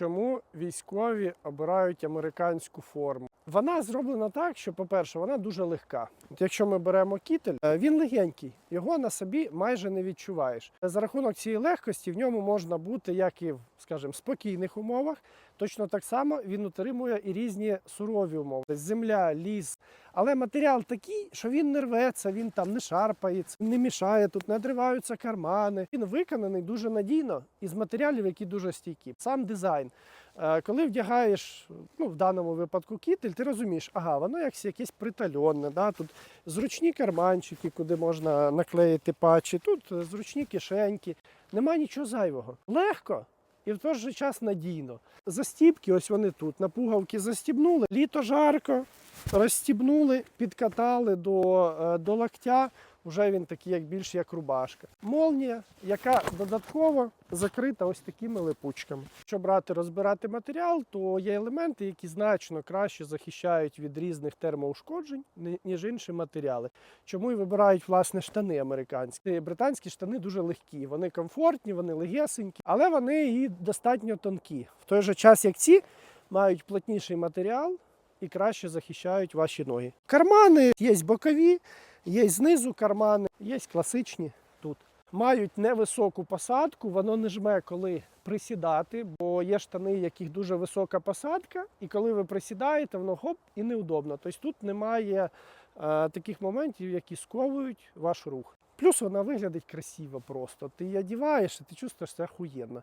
чому військові обирають американську форму. Вона зроблена так, що, по-перше, вона дуже легка. От якщо ми беремо кітель, е, він легенький, його на собі майже не відчуваєш. За рахунок цієї легкості в ньому можна бути як і в, скажімо, спокійних умовах. Точно так само він утримує і різні сурові умови: земля, ліс. Але матеріал такий, що він не рветься, він там не шарпається, не мішає, тут не одриваються кармани. Він виконаний дуже надійно із матеріалів, які дуже стійкі. Сам дизайн. Е, Коли вдягаєш, ну в даному випадку кітель, ти розумієш, ага, воно якось якесь притальонне. Да? Тут зручні карманчики, куди можна наклеїти патчі, тут е, зручні кишеньки. Нема нічого зайвого. Легко і в той же час надійно. Застібки, ось вони тут. На пугавки застібнули. Літо жарко, розстібнули, підкатали до, е, до локтя. Вже він такий, як більш як рубашка. Молнія, яка додатково закрита ось такими липучками. Якщо брати розбирати матеріал, то є елементи, які значно краще захищають від різних термоушкоджень, ніж інші матеріали. Чому і вибирають власне штани американські. Британські штани дуже легкі, вони комфортні, вони легесенькі, але вони і достатньо тонкі. В той же час, як ці мають плотніший матеріал і краще захищають ваші ноги. Кармани є бокові, є знизу кармани, є класичні тут. Мають невисоку посадку, воно не жме, коли присідати, бо є штани, яких дуже висока посадка, і коли ви присідаєте, воно хоп і неудобно. Тобто тут немає е, таких моментів, які сковують ваш рух. Плюс вона виглядить красиво просто. Ти її одягаєш, і ти чувствуєш себе охуєнно.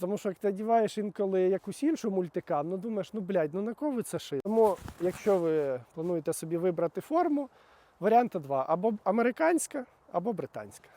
Тому що як ти одягаєш інколи якусь іншу мультикам, ну думаєш, ну блядь, ну на кого це шили? Тому, якщо ви плануєте собі вибрати форму, варіанти два: або американська, або британська.